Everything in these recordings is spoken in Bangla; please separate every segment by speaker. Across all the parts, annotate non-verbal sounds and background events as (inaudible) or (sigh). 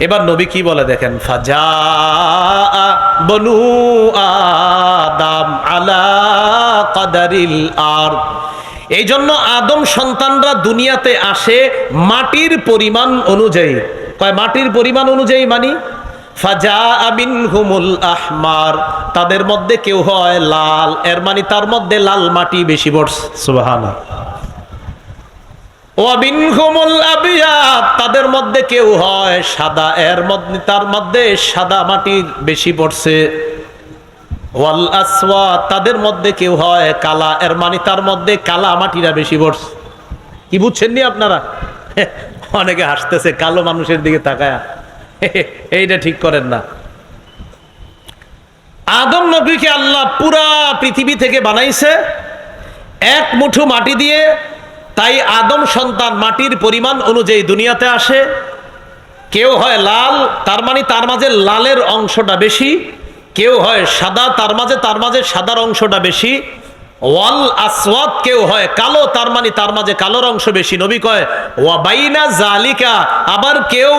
Speaker 1: এবার নবী কি বলে দেখেন ফাজা বনু আদাম আলা কাদারিল আর এই জন্য আদম সন্তানরা দুনিয়াতে আসে মাটির পরিমাণ অনুযায়ী। কয় মাটির পরিমাণ অনুযায়ী মানি? ফাজা আবিন হুমুল আহমার। তাদের মধ্যে কেউ হয় লাল, এর মানে তার মধ্যে লাল মাটি বেশি হুমুল আবিয়াত তাদের মধ্যে কেউ হয় সাদা, এর মধ্যে তার মধ্যে সাদা মাটি বেশি পড়ছে। ওয়াল আসওয়া, তাদের মধ্যে কেউ হয় কালা, এর মানে তার মধ্যে কালা মাটিরা বেশি পড়ছে। কি বুঝছেন নি আপনারা? (laughs) অনেকে হাসতেছে, কালো মানুষের দিকে তাকায়। (laughs) এইটা ঠিক করেন না। আদম নবীকে আল্লাহ পুরা পৃথিবী থেকে বানাইছে, এক মুঠো মাটি দিয়ে তাই আদম সন্তান মাটির পরিমাণ অনুযায়ী দুনিয়াতে আসে। কেউ হয় লাল, তার মানে তার মাঝে লালের অংশটা বেশি। কেউ হয় সাদা, তার মাঝে তার মাঝে সাদার অংশটা বেশি। ওয়াল কেউ হয় কালো, তার মানে তার মাঝে বেশি। নবী কয় ওয়াবাইনা জালিকা আবার কেউ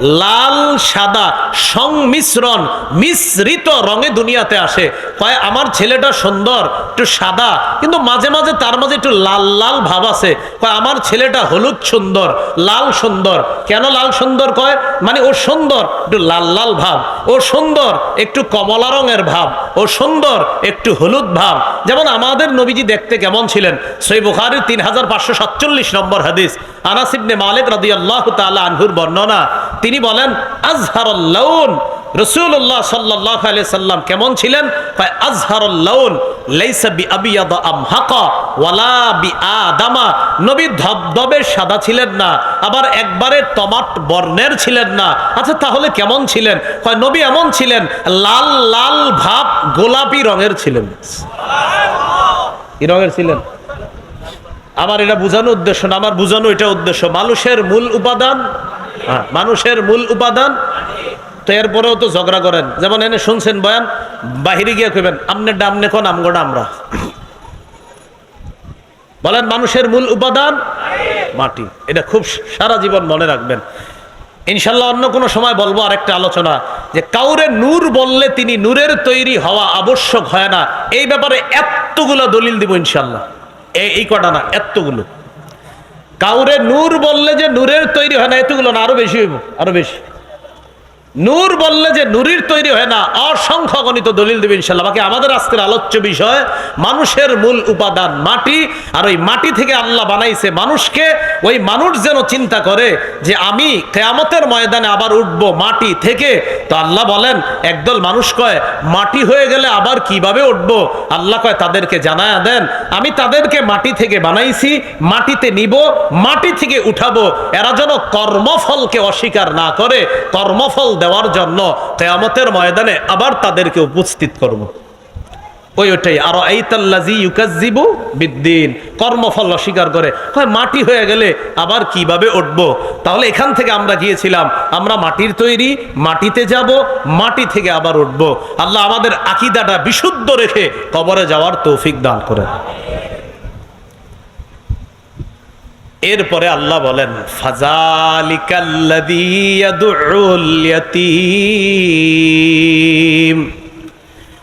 Speaker 1: লাল, সাদা, সংমিশ্রণ, মিশ্রিত রঙে দুনিয়াতে আসে। কয়, আমার ছেলেটা সুন্দর, একটু সাদা, কিন্তু মাঝে মাঝে তার মাঝে একটু লাল লাল ভাব আছে। কয়, আমার ছেলেটা হলুদ সুন্দর, লাল সুন্দর। কেন লাল সুন্দর কয়? মানে ও সুন্দর, একটু লাল লাল ভাব। ও সুন্দর, একটু কমলা রঙের ভাব। ও সুন্দর, একটু হলুদ ভাব। যেমন আমাদের নবীজি দেখতে কেমন ছিলেন। সই বুখারির তিন হাজার পাঁচশো সাতচল্লিশ নম্বর হাদিস। আনাসিবনে মালিক রাদি আল্লাহ তালা আনহুর বর্ণনা। তিনি বলেন আজহারুল্লাউন রসুল্লাহ সাল্লাহ সাল্লাম কেমন ছিলেন? আজহারুল্লাউন লাইসা বি আবিয়াদ আমহাকা ওয়ালা বি নবী ধবধবে সাদা ছিলেন না আবার একবারে বর্ণের ছিলেন না। আচ্ছা তাহলে কেমন ছিলেন? হয় নবী এমন ছিলেন লাল লাল ভাব গোলাপি রঙের ছিলেন। ছিলেন? আমার এটা বোঝানো উদ্দেশ্য না আমার বোঝানো এটা উদ্দেশ্য। মানুষের মূল উপাদান? হ্যাঁ, মানুষের মূল উপাদান তো এরপরেও তো ঝগড়া করেন। যেমন এনে শুনছেন বয়ান, বাহিরে গিয়ে কইবেন, আমনে ডামনে কোন আমগোটা আমরা বলেন, মানুষের মূল উপাদান মাটি। এটা খুব সারা জীবন মনে রাখবেন। ইনশাল্লাহ অন্য কোনো সময় বলব আরেকটা আলোচনা, যে কাউরে নূর বললে তিনি নূরের তৈরি হওয়া আবশ্যক হয় না। এই ব্যাপারে এতগুলো দলিল দিব ইনশাল্লাহ। এই কটা না, এতগুলো। কাউরে নূর বললে যে নূরের তৈরি হয় না, এতগুলো না, আরও বেশি হইব, আরও বেশি। নূর বললে যে নুরির তৈরি হয় না, অসংখ্য গণিত দলিল দেবে ইনশাল্লাহ বাকি আমাদের আজকের আলোচ্য বিষয়, মানুষের মূল উপাদান মাটি, আর ওই মাটি থেকে আল্লাহ বানাইছে মানুষকে। ওই মানুষ যেন চিন্তা করে যে আমি কেয়ামতের ময়দানে আবার উঠবো মাটি থেকে। তো আল্লাহ বলেন, একদল মানুষ কয়, মাটি হয়ে গেলে আবার কীভাবে উঠবো? আল্লাহ কয়, তাদেরকে জানায়া দেন, আমি তাদেরকে মাটি থেকে বানাইছি, মাটিতে নিব, মাটি থেকে উঠাবো। এরা যেন কর্মফলকে অস্বীকার না করে, কর্মফল দেওয়ার জন্য কেয়ামতের ময়দানে আবার তাদেরকে উপস্থিত করব। ওই ওটাই আরও এইতাল্লাজি ইউকাজিবু বিদ্দিন। কর্মফল অস্বীকার করে হয় মাটি হয়ে গেলে আবার কীভাবে উঠবো? তাহলে এখান থেকে আমরা গিয়েছিলাম, আমরা মাটির তৈরি, মাটিতে যাব, মাটি থেকে আবার উঠবো। আল্লাহ আমাদের আকিদাটা বিশুদ্ধ রেখে কবরে যাওয়ার তৌফিক দান করেন। এরপরে আল্লাহ বলেন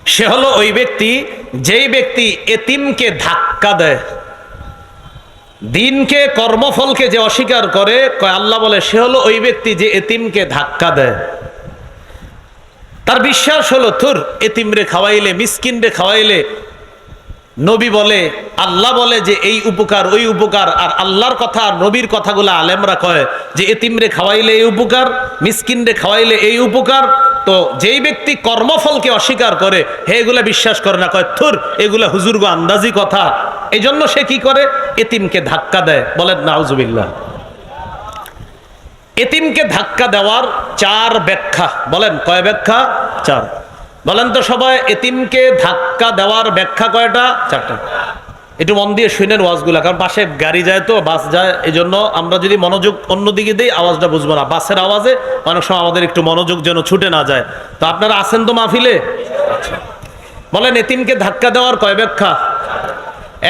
Speaker 1: সে হলো ওই ব্যক্তি, যেই ব্যক্তি এতিমকে ধাক্কা দেয়। দিনকে, কর্মফলকে যে অস্বীকার করে আল্লাহ বলে, সে হলো ওই ব্যক্তি যে এতিমকে ধাক্কা দেয়। তার বিশ্বাস হলো, থুর, এতিমরে খাওয়াইলে, মিসকিনরে খাওয়াইলে নবী বলে, আল্লাহ বলে যে এই উপকার, ওই উপকার, আর আল্লাহর কথা আর নবীর কথাগুলো আলেমরা কয় যে এতিমরে খাওয়াইলে এই উপকার, মিসকিনরে খাওয়াইলে এই উপকার। তো যেই ব্যক্তি কর্মফলকে অস্বীকার করে, হে এগুলা বিশ্বাস করে না, কয়, থুর, এগুলা হুজুর গো আন্দাজি কথা। এই জন্য সে কি করে? এতিমকে ধাক্কা দেয়। বলেন, নাউজুবিল্লাহ। এতিমকে ধাক্কা দেওয়ার চার ব্যাখ্যা। বলেন, কয় ব্যাখ্যা? চার। বলেন তো সবাই, এতিমকে ধাক্কা দেওয়ার ব্যাখ্যা কয়টা? চারটা। একটু মন দিয়ে শুনেন ওয়াজগুলা, কারণ পাশে গাড়ি যায় তো, বাস যায় এই জন্য আমরা যদি মনোযোগ অন্যদিকে দিই, আওয়াজটা বুঝব না। বাসের আওয়াজে অনেক সময় আমাদের একটু মনোযোগ যেন ছুটে না যায়। তো আপনারা আছেন তো মাহফিলে। বলেন, এতিমকে ধাক্কা দেওয়ার কয় ব্যাখ্যা?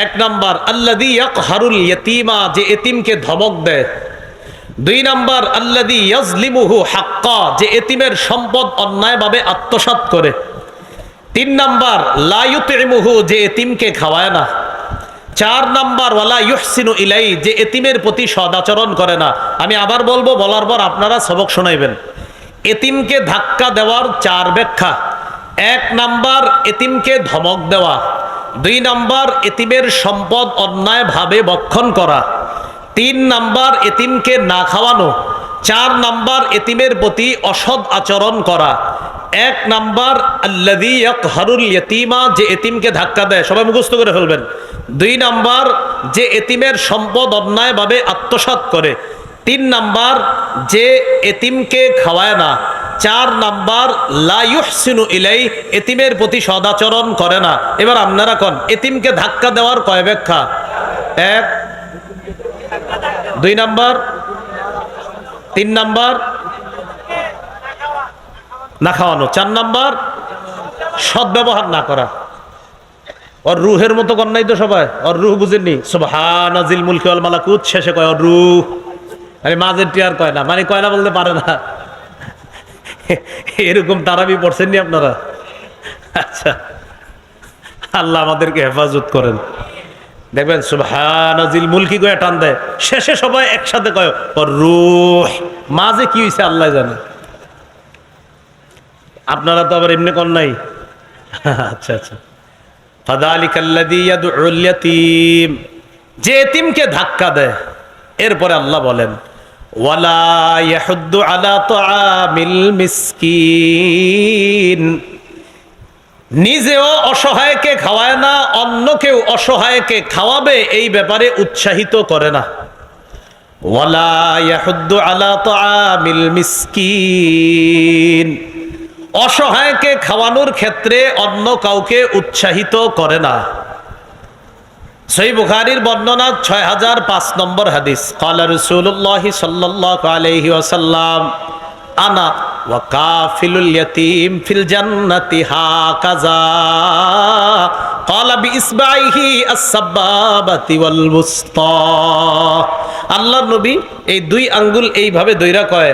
Speaker 1: এক নাম্বার আল্লাদি হারুল ইয়তিমা, যে এতিমকে ধমক দেয়। দুই নাম্বার আল্লাদি ইয়াজলিমুহু হাক্কা, যে এতিমের সম্পদ অন্যায়ভাবে আত্মসাৎ করে। তিন নাম্বার লায়ুতিমুহু যে এতিমকে খাওয়ায় না। চার নাম্বার, ওয়ালা ইউহসিনু ইলাই যে এতিমের প্রতি সদাচরণ করে না। আমি আবার বলব, বলার পর আপনারা সবক শোনাইবেন। এতিমকে ধাক্কা দেওয়ার চার ব্যাখ্যা। এক নাম্বার, এতিমকে ধমক দেওয়া। দুই নাম্বার, এতিমের সম্পদ অন্যায়ভাবে বক্ষণ করা। তিন নাম্বার এতিমকে না খাওয়ানো, চার নাম্বার এতিমের প্রতি অসৎ আচরণ করা, এক নাম্বার হারুল ইয়তিমা, যে এতিমকে ধাক্কা দেয়, সবাই মুখস্থ করে ফেলবেন, দুই নাম্বার যে এতিমের সম্পদ অন্যায়ভাবে আত্মসাৎ করে, তিন নাম্বার যে এতিমকে খাওয়ায় না, চার নাম্বার লাইহসিনু ইলাই এতিমের প্রতি সদাচরণ করে না। এবার আপনারা কন? এতিমকে ধাক্কা দেওয়ার কয় ব্যাখ্যা? এক দুই নাম্বার, তিন নাম্বার, না খাওয়ানো। চার নাম্বার, সৎ ব্যবহার না করা। ওর রুহের মতো কন্যাই তো সবাই, ওর রুহ বুঝেননি। সুবহানাজিল মুলকি ওয়াল মালাকুত, শেষে কয় ওর রুহ। আরে মাঝের টিয়ার কয় না মানে কয় না বলতে পারে না। এরকম তারাবি পড়ছেননি আপনারা? আচ্ছা আল্লাহ আমাদেরকে হেফাজত করেন। দেখবেন সুবহানাজিল মুলকি কয়ে টান দেয়। শেষে সবাই একসাথে কয় রুহ। মাঝে কি হয়েছে আল্লাহ জানে। আপনারা তো আবার এমনি কর নাই। (laughs) আচ্ছা আচ্ছা। ইয়াতীম। যে এতিমকে ধাক্কা দেয়, এরপরে আল্লাহ বলেন, ওয়ালা ইয়াহুদ্দু আলা তুআমিল মিসকিন। নিজেও অসহায়কে খাওয়ায় না অন্য কেউ অসহায়কে খাওয়াবে, এই ব্যাপারে উৎসাহিত করে না। অসহায়কে খাওয়ানোর ক্ষেত্রে অন্য কাউকে উৎসাহিত করে না। সই বুখারির বর্ণনা ছয় হাজার পাঁচ নম্বর হাদিস। কালা রসুল্লাহ সাল্লাহ আলহি ওসাল্লাম আনা ওয়াকাফিলুল ইয়াতিম ফিল জান্নাতি হাকাযা। ক্বালা বিইসবাইহি আস-সাব্বাবাতি ওয়াল বুসতা আল্লাহর নবী এই দুই আঙ্গুল এইভাবে দইরা কয়,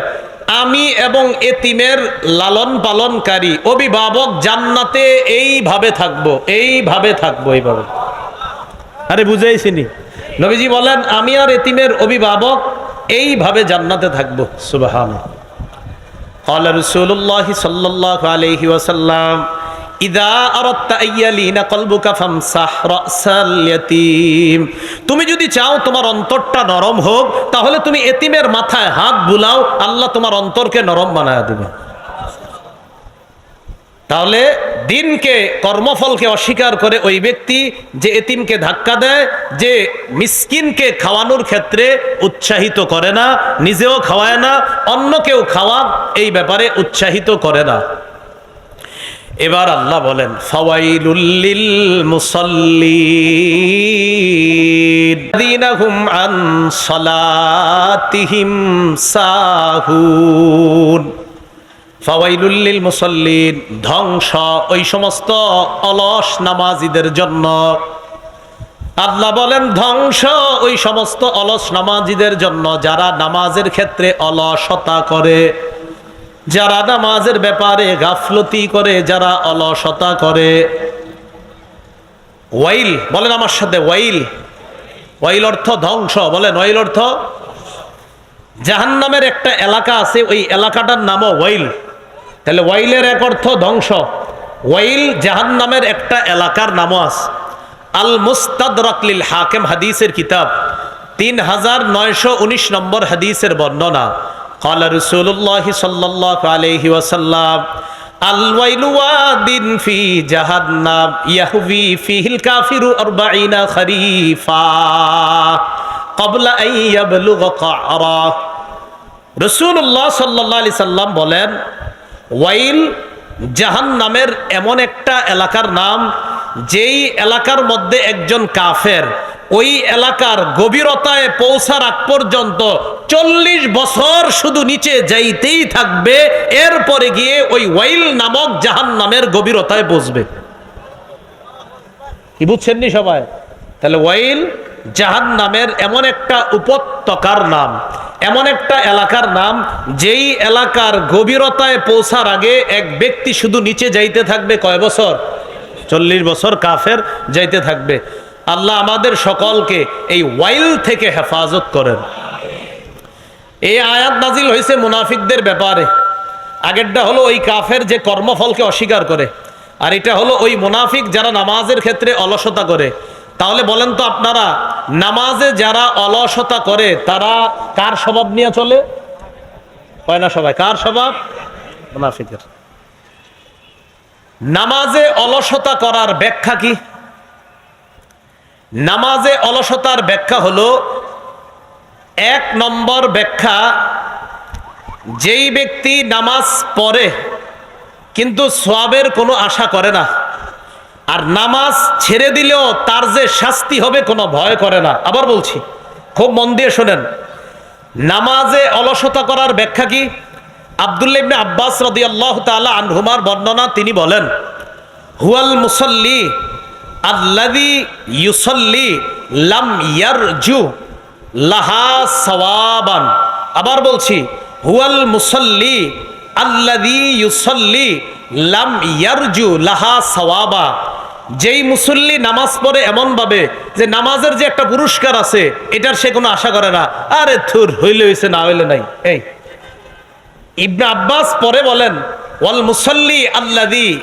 Speaker 1: আমি এবং এতিমের লালন পালনকারী অভিভাবক জান্নাতে এইভাবে থাকব এইভাবে থাকব, এইভাবে। আরে বুঝাইছিনি। নবীজি বলেন, আমি আর এতিমের অভিভাবক এইভাবে জান্নাতে থাকব সুবাহান قال رسول الله صلى الله عليه وسلم ইদা আরাদতা আইয়ালিনা কলবুকা ফামসাহ রাসাল ইয়াতীম তুমি যদি চাও তোমার অন্তরটা নরম হোক তাহলে তুমি এতিমের মাথায় হাত বুলাও আল্লাহ তোমার অন্তরকে নরম বানায় দেবে তাহলে দিনকে, কর্মফলকে অস্বীকার করে ওই ব্যক্তি যে এতিমকে ধাক্কা দেয়, যে মিসকিনকে খাওয়ানোর ক্ষেত্রে উৎসাহিত করে না, নিজেও খাওয়ায় না অন্য কেউ খাওয়া এই ব্যাপারে উৎসাহিত করে না। এবার আল্লাহ বলেন ফাওয়াইলুল্লিল মুসাল্লিন আন সালাতিহিম সাহুন। ফাওয়াইলুল্লিল মুসল্লিন, ধ্বংস ওই সমস্ত অলস নামাজিদের জন্য। আল্লাহ বলেন, ধ্বংস ওই সমস্ত অলস নামাজিদের জন্য যারা নামাজের ক্ষেত্রে অলসতা করে, যারা নামাজের ব্যাপারে গাফলতি করে, যারা অলসতা করে। ওয়াইল, বলেন আমার সাথে, ওয়াইল। ওয়াইল অর্থ ধ্বংস, বলেন ওয়াইল অর্থ? জাহান্নামের একটা এলাকা আছে, ওই এলাকাটার নামও ওয়াইল। তাহলে ওয়াইলের এক অর্থ ধ্বংস ওয়াইল জাহান্নামের একটা এলাকার নামও আছে আল মুস্তাদরাকলিল হাকেম হাদিসের কিতাব তিন হাজার নয়শো উনিশ নম্বর হাদিসের বর্ণনা قال رسول الله صلى الله عليه وسلم الويل واد في جهنم يهوي فيه الكافر أربعين خريفا قبل أن يبلغ قعره রসুল্লাহ সাল্লাহ আলি সাল্লাম বলেন ওয়াইল জাহান নামের এমন একটা এলাকার নাম, যেই এলাকার মধ্যে একজন কাফের ওই এলাকার গভীরতায় পৌঁছার আগ পর্যন্ত চল্লিশ বছর শুধু নিচে যাইতেই থাকবে, এরপরে গিয়ে ওই ওয়াইল নামক জাহান নামের গভীরতায় বসবে। কি বুঝছেননি সবাই? তাহলে ওয়াইল জাহান নামের এমন একটা উপত্যকার নাম, এমন একটা এলাকার নাম, যেই এলাকার গভীরতায় পৌঁছার আগে এক ব্যক্তি শুধু নিচে যাইতে থাকবে কয় বছর? চল্লিশ বছর কাফের যাইতে থাকবে। আল্লাহ আমাদের সকলকে এই ওয়াইল থেকে হেফাজত করেন। এই আয়াত নাজিল হয়েছে মুনাফিকদের ব্যাপারে। আগেরটা হলো ওই কাফের যে কর্মফলকে অস্বীকার করে, আর এটা হলো ওই মুনাফিক যারা নামাজের ক্ষেত্রে অলসতা করে। তাহলে বলেন তো আপনারা, নামাজে যারা অলসতা করে, তারা কার স্বভাব নিয়ে চলে? হয় না সবাই? কার স্বভাব? মুনাফিকের। নামাজে অলসতা করার ব্যাখ্যা কি? নামাজে অলসতার ব্যাখ্যা হলো, এক নম্বর ব্যাখ্যা, যেই ব্যক্তি নামাজ পড়ে, কিন্তু সোয়াবের কোনো আশা করে না আর নামাজ ছেড়ে দিলেও তার যে শাস্তি হবে কোনো ভয় করে না। আবার বলছি, খুব মন দিয়ে শোনেন। নামাজে অলসতা করার ব্যাখ্যা কি? আবদুল্লাহ ইবনে আব্বাস রাদিয়াল্লাহু তাআলা আনহুমার বর্ণনা তিনি বলেন, হুয়াল মুসল্লি আল্লাযী ইউসাল্লি লাম ইয়ারজু লাহা সওয়াবান। আবার বলছি, হুয়াল মুসল্লি আল্লাযী ইউসাল্লি লাম ইয়ারজু লাহা সওয়াবা। যেই মুসল্লি নামাজ পড়ে এমন ভাবে যে নামাজের যে একটা পুরস্কার আছে, এটার সে কোনো আশা করে না। আরে থুর হইলে হইছে, না হইলে নাই। এই। ইবনে আব্বাস পরে বলেন, ওয়াল মুসল্লি আল্লাদি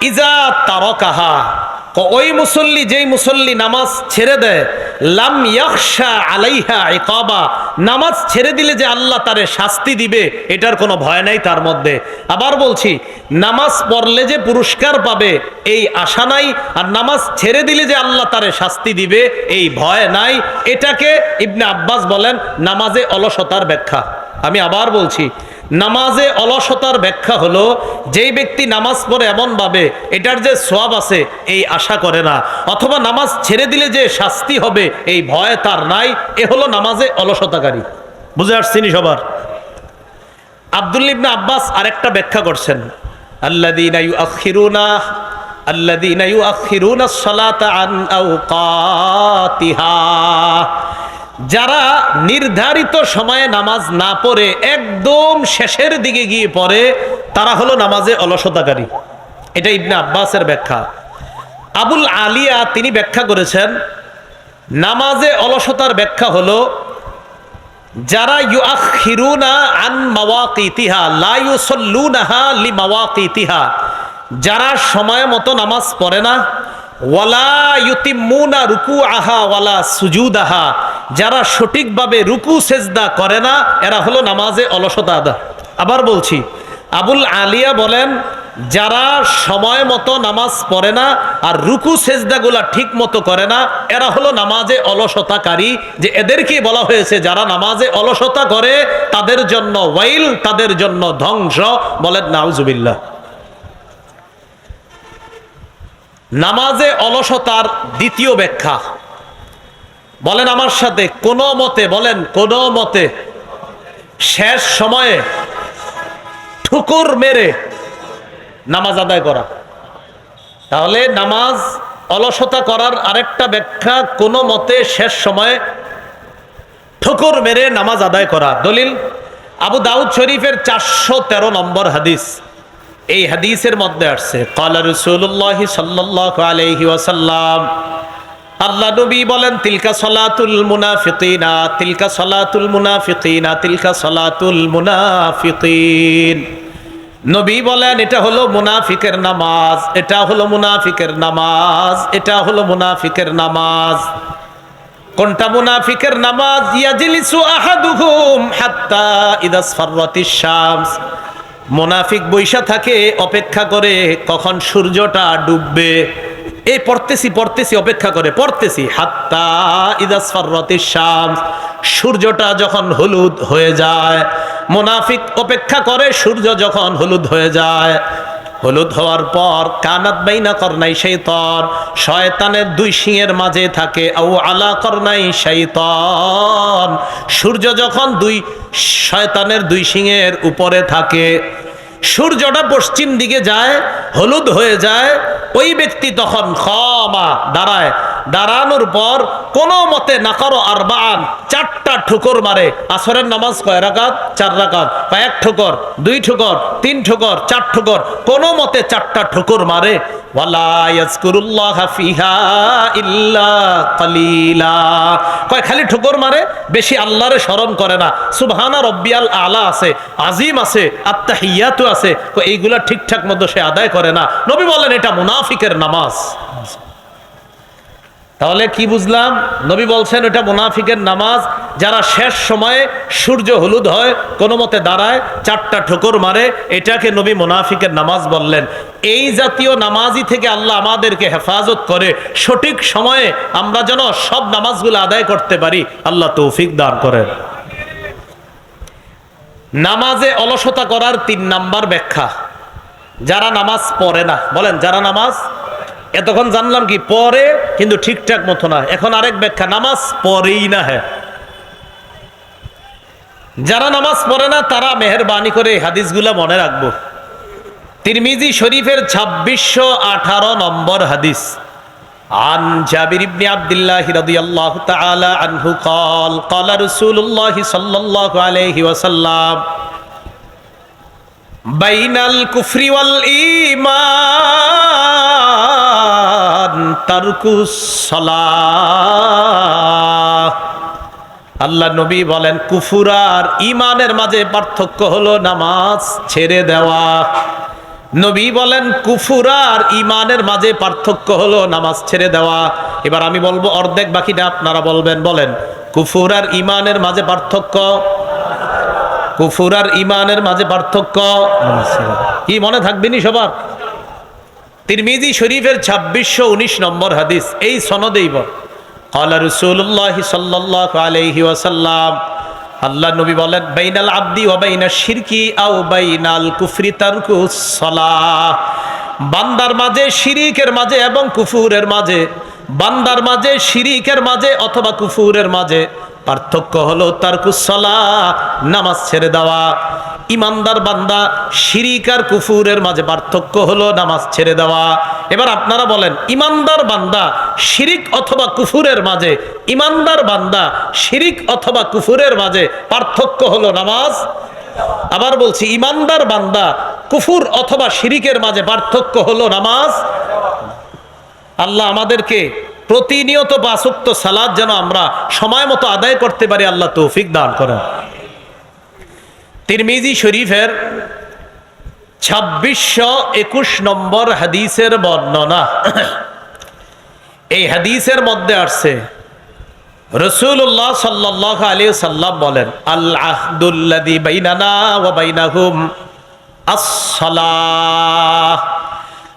Speaker 1: ইজা তারকাহা। ওই মুসল্লি যেই মুসল্লি নামাজ ছেড়ে দেয়, লাম ইয়াখশা আলাইহা ইকাবা, নামাজ ছেড়ে দিলে যে আল্লাহ তারে শাস্তি দিবে, এটার কোনো ভয় নাই তার মধ্যে। আবার বলছি, নামাজ পড়লে যে পুরস্কার পাবে, এই আশা নাই, আর নামাজ ছেড়ে দিলে যে আল্লাহ তারে শাস্তি দিবে, এই ভয় নাই। এটাকে ইবনে আব্বাস বলেন, নামাজে অলসতার ব্যাখ্যা। আমি আবার বলছি নামাজে অলসতার ব্যাখ্যা হলো, যেই ব্যক্তি নামাজ পড়ে এমন ভাবে এটার যে সোয়াব আছে, এই আশা করে না। অথবা নামাজ ছেড়ে দিলে যে শাস্তি হবে, এই ভয় তার নাই, এ হলো নামাজে অলসতাকারী। বুঝে আসছিনি সবার? আব্দুল ইবনে আব্বাস আরেকটা ব্যাখ্যা করছেন। আস-সালাতা আন আওকাতিহা। যারা নির্ধারিত সময়ে নামাজ না পড়ে, একদম শেষের দিকে গিয়ে পড়ে, তারা হলো নামাজে অলসতাকারী। এটা ইবনে আব্বাসের ব্যাখ্যা। আবুল আলিয়া তিনি ব্যাখ্যা করেছেন, নামাজে অলসতার ব্যাখ্যা হলো, যারা ইউআখিরুনা আন মাওয়াকিতিহা, লা ইউসাল্লুনাহা লি মাওয়াকিতিহা যারা সময় মতো নামাজ পড়ে না, ওয়ালা ইউতিম্মুনা রুকু আহা ওয়ালা সুজুদাহা যারা সঠিকভাবে রুকু, সেজদা করে না, এরা হলো নামাজে অলসতা আদা। আবার বলছি, আবুল আলিয়া বলেন, যারা সময় মতো নামাজ পড়ে না আর রুকু, সেজদাগুলা ঠিক মতো করে না, এরা হলো নামাজে অলসতাকারী। যে এদেরকে বলা হয়েছে, যারা নামাজে অলসতা করে, তাদের জন্য ওয়াইল, তাদের জন্য ধ্বংস বলেন নাউজুবিল্লাহ। নামাজে অলসতার দ্বিতীয় ব্যাখ্যা। বলেন আমার সাথে, কোনো মতে, বলেন, কোনো মতে, শেষ সময়ে ঠুকুর মেরে নামাজ আদায় করা। তাহলে নামাজ অলসতা করার আরেকটা ব্যাখ্যা, কোনো মতে শেষ সময়ে ঠুকুর মেরে নামাজ আদায় করা। দলিল, আবু দাউদ শরীফের চারশো তেরো নম্বর হাদিস। এই হাদিসের মধ্যে আসছে, কালা রসুল্লাহ সাল্লাহ আলহি আল্লাহ নবী বলেন, তিলকা সলাতুল মুনাফিকিনা, তিলকা সলাতুল মুনাফিকিনা, তিলকা সলাতুল মুনাফিকিন। নবী বলেন, এটা হলো মুনাফিকের নামাজ, এটা হলো মুনাফিকের নামাজ, এটা হলো মুনাফিকের নামাজ। কোনটা মুনাফিকের নামাজ? ইয়াজলিসু আহাদুহুম হাত্তা ইদাস ফাররাতিশ শামস। মুনাফিক বৈশা থাকে, অপেক্ষা করে কখন সূর্যটা ডুববে। এই পড়তেছি পড়তেছি, অপেক্ষা করে, পড়তেছি। হাত্তা ইদাস ফাররাতিশ শামস, সূর্যটা যখন হলুদ হয়ে যায়, মুনাফিক অপেক্ষা করে, সূর্য যখন হলুদ হয়ে যায়, হলুদ হওয়ার পর কানাত বাইনা করনাই শৈতন শয়তানের দুই শিঙের মাঝে থাকে আউ আলা করনাই শৈতন সূর্য যখন দুই, শয়তানের দুই শিঙের উপরে থাকে সূর্যটা পশ্চিম দিকে যায়, হলুদ হয়ে যায়, ওই ব্যক্তি তখন ক্ষমা দাঁড়ায়। দাঁড়ানোর পর কোনো মতে না করো আর বান চারটা ঠুকর মারে। আসরের নামাজ কয় রাকাত? চার রাকাত। কয়েক ঠুকর, দুই ঠুকর, তিন ঠুকর, চার ঠুকর। কোনো মতে চারটা ঠুকর মারে। কয়, খালি ঠুকর মারে, বেশি আল্লাহরে স্মরণ করে না। সুবহানা রব্বিয়াল আলা আছে, আজিম আছে, আত্তাহিয়াতু আছে। এইগুলা ঠিকঠাক মতো সে আদায় করে না। নবী বলেন, এটা মুনাফিকের নামাজ। তাহলে কি বুঝলাম? নবী বলছেন এটা মুনাফিকের নামাজ। যারা শেষ সময়ে সূর্য হলুদ হয়, কোনো মতে দাঁড়ায়, চারটা ঠোকর মারে, এটাকে নবী মুনাফিকের নামাজ বললেন। এই জাতীয় নামাজই থেকে আল্লাহ আমাদেরকে হেফাজত করে। সঠিক সময়ে আমরা যেন সব নামাজগুলো আদায় করতে পারি। আল্লাহ তৌফিক দান করেন। নামাজে অলসতা করার তিন নাম্বার ব্যাখ্যা। যারা নামাজ পড়ে না, বলেন, যারা নামাজ এতক্ষণ জানলাম কি পরে কিন্তু ঠিকঠাক মতো না এখন আরেক ব্যাখ্যা নামাজ পড়েই না হ্যাঁ যারা নামাজ পড়ে না তারা মেহরবানি করে এই হাদিসগুলা মনে রাখবো তিরমিজি শরীফের ছাব্বিশশো আঠারো নম্বর হাদিস عن جابر بن عبد الله رضي الله تعالى عنه قال قال رسول الله صلى الله عليه وسلم بين الكفر والإيمان ترك الصلاة আল্লাহ নবী বলেন, কুফুর আর ইমানের মাঝে পার্থক্য হলো নামাজ ছেড়ে দেওয়া। নবী বলেন, কুফুর আর ইমানের মাঝে পার্থক্য হলো নামাজ ছেড়ে দেওয়া। এবার আমি বলব, অর্ধেক বাকিটা আপনারা বলবেন, বলেন, কুফুর আর ইমানের মাঝে পার্থক্য? কুফুর আর ইমানের মাঝে পার্থক্য? কি মনে থাকবেনি সবার? তিরমিজি শরীফের ছাব্বিশশো উনিশ নম্বর হাদিস, এই সনদেই বল। আল্লাহ রসুল্লাহ সাল্লাহ আলহি আল্লাহ নবী বলেন, বাইনাল আব্দি ও বাইনা শিরকি আও বাইনাল কুফরি তারকু সলাহ। বান্দার মাঝে শিরিকের মাঝে এবং কুফুরের মাঝে, বান্দার মাঝে শিরিকের মাঝে অথবা কুফুরের মাঝে পার্থক্য হলো তারকুসলা নামাজ ছেড়ে দেওয়া। ইমানদার বান্দা শিরিক আর কুফুরের মাঝে পার্থক্য হলো নামাজ ছেড়ে দেওয়া। এবার আপনারা বলেন, ইমানদার বান্দা শিরিক অথবা কুফুরের মাঝে, ইমানদার বান্দা শিরিক অথবা কুফুরের মাঝে পার্থক্য হলো নামাজ? আবার বলছি, ইমানদার বান্দা কুফুর অথবা শিরিকের মাঝে পার্থক্য হলো নামাজ? আল্লাহ আমাদেরকে প্রতিনিয়ত বাসুক্ত সালাদ যেন আমরা সময় মতো আদায় করতে পারি, আল্লাহ তৌফিক দান করেন। তিরমিজি শরীফের ছাব্বিশশো একুশ নম্বর হাদিসের বর্ণনা। এই হাদিসের মধ্যে আসছে রসুল্লাহ সাল্লাহ আলী সাল্লাম বলেন আল্লাহদুল্লাদি বাইনানা ওয়া বাইনাহুম আসসালাহ।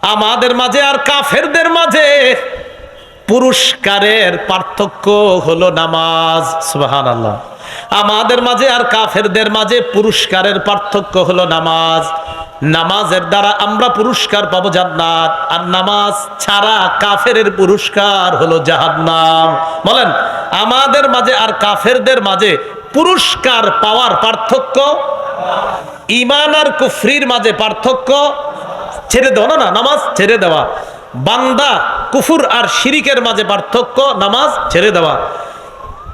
Speaker 1: আমাদের মাঝে আর কাফেরদের মাঝে পুরস্কারের পার্থক্য হলো নামাজ। সুবাহান আল্লাহ আমাদের মাঝে আর কাফেরদের মাঝে পুরস্কারের পার্থক্য হলো নামাজ। নামাজের দ্বারা আমরা পুরস্কার পাবো জান্নাত। আর নামাজ ছাড়া কাফের পুরস্কার হলো জাহান্নাম। বলেন, আমাদের মাঝে আর কাফেরদের মাঝে পুরস্কার পাওয়ার পার্থক্য? ইমান আর কুফরির মাঝে পার্থক্য? ছেড়ে দেওয়া না নামাজ ছেড়ে দেওয়া। বান্দা, কুফুর আর শিরিকের মাঝে পার্থক্য, নামাজ ছেড়ে দেওয়া।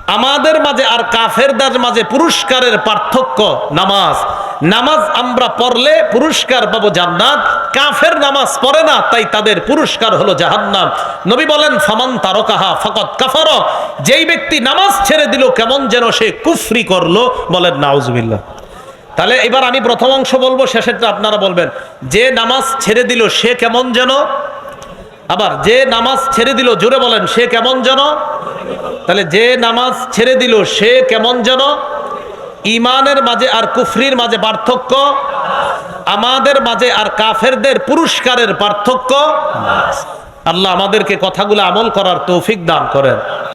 Speaker 1: আমাদের মাঝে আর কাফেরদের মাঝে পুরস্কারের পার্থক্য, নামাজ। নামাজ আমরা পড়লে পুরস্কার পাবো জান্নাত। কাফের নামাজ পড়ে না, তাই তাদের পুরস্কার হলো জাহান্নাম। নবী বলেন, ফামান তারকাহা ফকত কাফার। যেই ব্যক্তি নামাজ ছেড়ে দিল, কেমন যেন সে কুফরি করল বলেন, নাউজবিল্লাহ। তাহলে এবার আমি প্রথম অংশ বলব শেষেরটা আপনারা বলবেন, যে নামাজ ছেড়ে দিল সে কেমন যেন? আবার, যে নামাজ ছেড়ে দিল, জোরে বলেন, সে কেমন যেন? তাহলে যে নামাজ ছেড়ে দিল সে কেমন যেন? ইমানের মাঝে আর কুফরির মাঝে পার্থক্য, আমাদের মাঝে আর কাফেরদের পুরস্কারের পার্থক্য। আল্লাহ আমাদেরকে কথাগুলো আমল করার তৌফিক দান করেন।